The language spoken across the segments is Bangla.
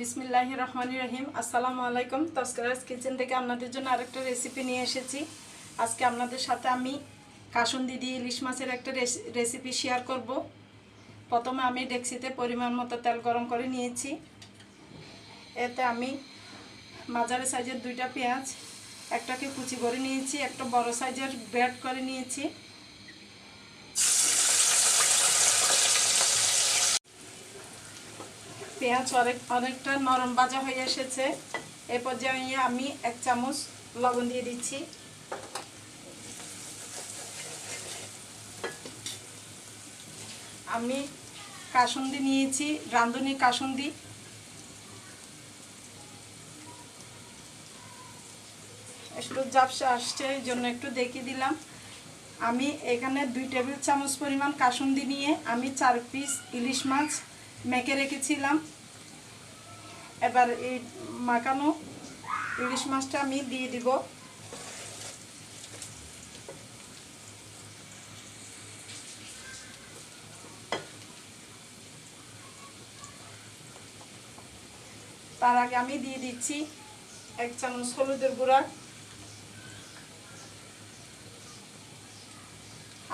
বিসমিল্লাহ রহমান রহিম। আসসালামু আলাইকুম। তস্করাজ কিচেন থেকে আপনাদের জন্য আরেকটা রেসিপি নিয়ে এসেছি। আজকে আপনাদের সাথে আমি কাসুন দিদি ইলিশ মাছের একটা রেসিপি শেয়ার করব। প্রথমে আমি ডেক্সিতে পরিমাণ মতো তেল গরম করে নিয়েছি। এতে আমি মাঝারি সাইজের দুইটা পেঁয়াজ, একটাকে কুচি করে নিয়েছি, একটা বড় সাইজের ব্রেড করে নিয়েছি। পেঁয়াজ অনেক, অনেকটা নরম ভাজা হয়ে এসেছে। এ পর্যায়ে আমি এক চামচ লবণ দিয়ে দিচ্ছি। আমি কাসুন্দি নিয়েছি, রাঁধুনি কাসুন্দি। একটু জাপসা আসছে, এই জন্য একটু দেখিয়ে দিলাম। আমি এখানে দুই টেবিল চামচ পরিমাণ কাসুন্দি নিয়ে আমি চার পিস ইলিশ মাছ মেখে রেখেছিলাম। এবার এই মাখানো ইলিশ মাছটা আমি দিয়ে দিব। তার আগে আমি দিয়ে দিচ্ছি এক চামচ হলুদের গুঁড়া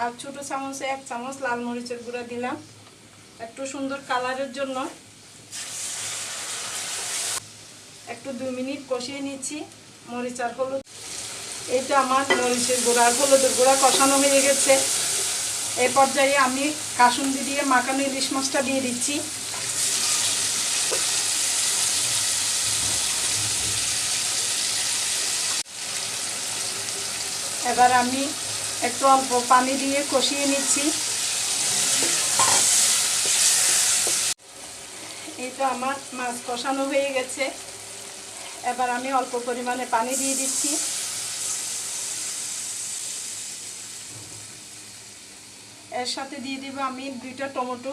আর ছোটো চামচে এক চামচ লাল মরিচের গুঁড়া দিলাম। একটু সুন্দর কালারের জন্য। একটু দুই মিনিট কষিয়ে নিচ্ছি। মরিচ আর হলুদ। এইটা আমার মরিচের গুঁড়া হলুদের গুঁড়া কষানো হয়ে গেছে। এই পর্যায়ে আমি কাসুন্দি দিয়ে মাখানো ইলিশ মাছটা দিয়ে দিচ্ছি। এবার আমি একটু অল্প পানি দিয়ে কষিয়ে নিচ্ছি। এই তো আমার মাছ কষানো হয়ে গেছে। এবার আমি অল্প পরিমাণে পানি দিয়ে দিচ্ছি। এর সাথে দিয়ে দিব আমি দুইটা টমেটো।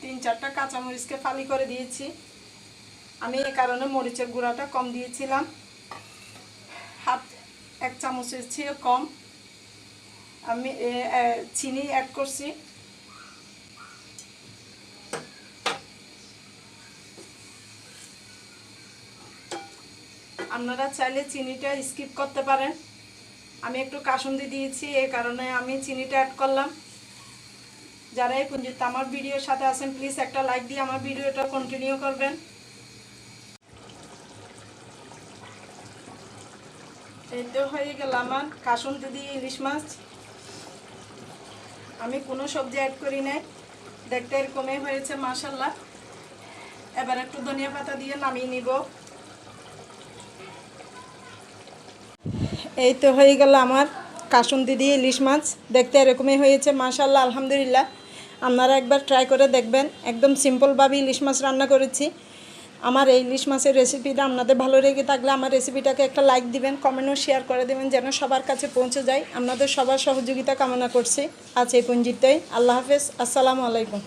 তিন চারটা কাঁচামরিচকে ফালি করে দিয়েছি। আমি এই কারণে মরিচের গুঁড়াটা কম দিয়েছিলাম। হাত এক চামচের চেয়ে কম। আমি চিনি অ্যাড করছি। আপনারা চাইলে চিনিটা স্কিপ করতে পারেন। আমি একটু কাসুন্দি দিয়েছি এই কারণে আমি চিনিটা অ্যাড করলাম। যারা এই পুঞ্জিতে আমার ভিডিওর সাথে আছেন প্লিজ একটা লাইক দিয়ে আমার ভিডিওটা কন্টিনিউ করবেন। এই তো হয়ে গেল আমার কাসুন্দি দিয়ে ইলিশ মাছ। আমি কোনো সবজি অ্যাড করি নাই। দেখতে এরকমই হয়েছে মাসাল্লাহ এবার একটু ধনিয়া পাতা দিয়ে নামিয়ে নিব। এই তো হয়ে গেল আমার কাসুন্দি দিদি ইলিশ মাছ। দেখতে এরকমই হয়েছে মাশাল্লাহ আলহামদুলিল্লাহ। আপনারা একবার ট্রাই করে দেখবেন। একদম সিম্পলভাবে ইলিশ মাছ রান্না করেছি। আমার এই ইলিশ মাছের রেসিপিটা আপনাদের ভালো লেগে থাকলে আমার রেসিপিটাকে একটা লাইক দিবেন কমেন্টও শেয়ার করে দেবেন যেন সবার কাছে পৌঁছে যায়। আপনাদের সবার সহযোগিতা কামনা করছি। আজ এই পঞ্জিতেই আল্লাহ হাফেজ। আসসালামু আলাইকুম।